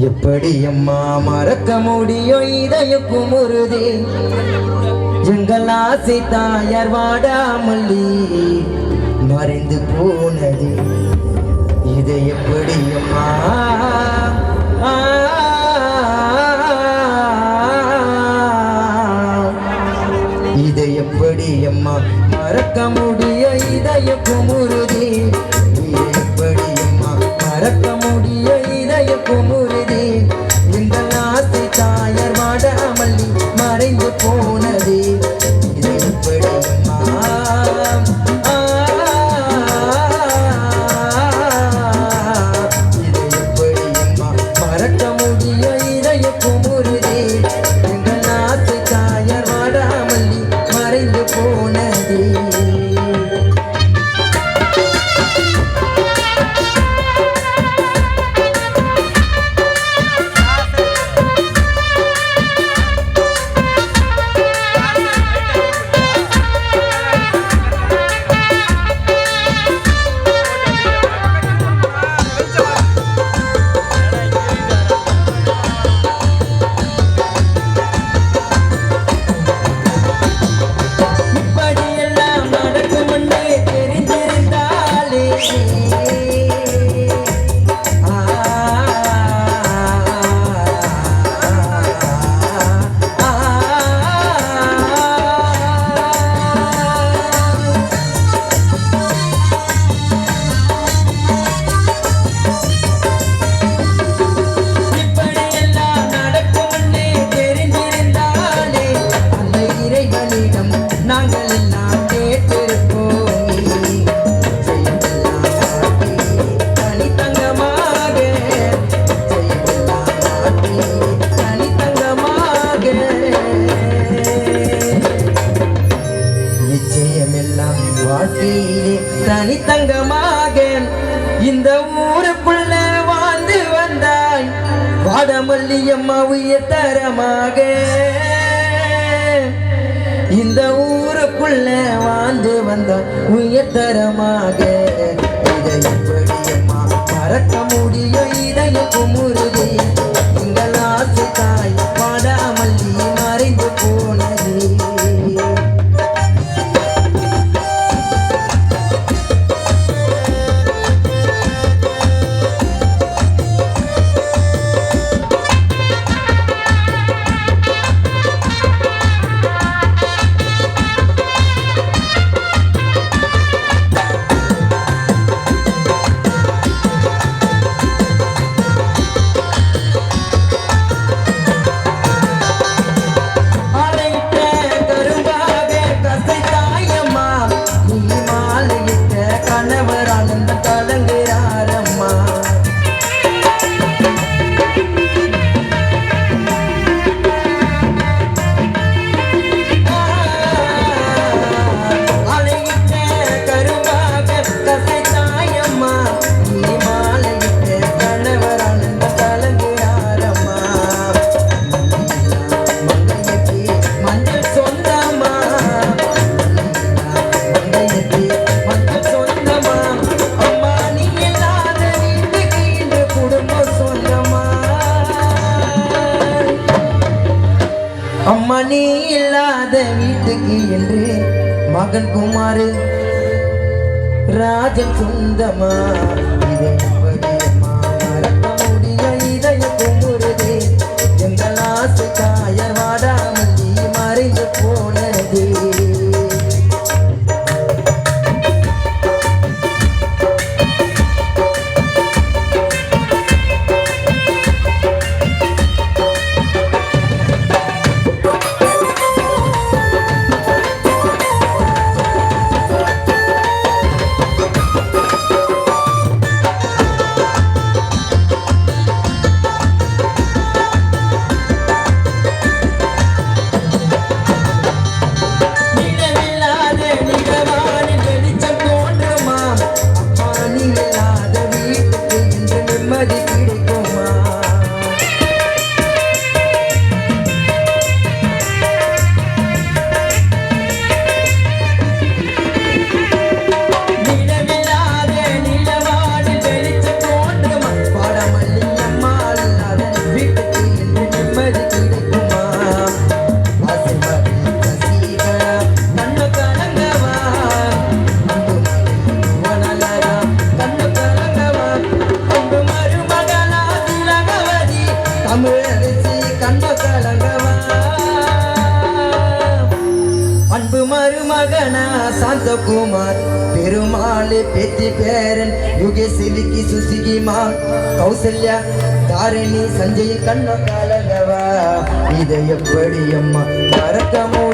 எப்படி அம்மா மறக்க முடியும் இதய குமுருதி எங்கள் ஆசை தாயார் வாடாமல்லி மறைந்து போனது. இது எப்படி அம்மா? ஆ, இதை எப்படி அம்மா மறக்க முடிய இதய குமுருதி இதை எப்படி அம்மா மறக்க முடிய இதய குமுறுதே மறைந்து போனதே. நிச்சயமெல்லாம் வாழ்க்கையிலே தனித்தங்கமாக இந்த ஊருக்குள்ள வாழ்ந்து வந்தாய். வாடமல்லி வாடமல்லியம்மா உயர்தரமாக இந்த ஊருக்குள்ள வாழ்ந்து வந்தாய். உயர்தரமாக இதை எப்படி அம்மா மறக்க முடியும்? இதய இல்லாத என்று மகன் குமார் ராஜன் சொந்தமா இதை மறக்க முடிய இதய குமுறுதே எங்கள் ஆசைக்கா குமார் பெருமாளே பேத்தி பேரன் யுகே யுகேசிலிக்கு சுசிகிமா கௌசல்யா தாரிணி சஞ்சய் கண்ண காலகவா. இதை எப்படி அம்மா மறக்கமோ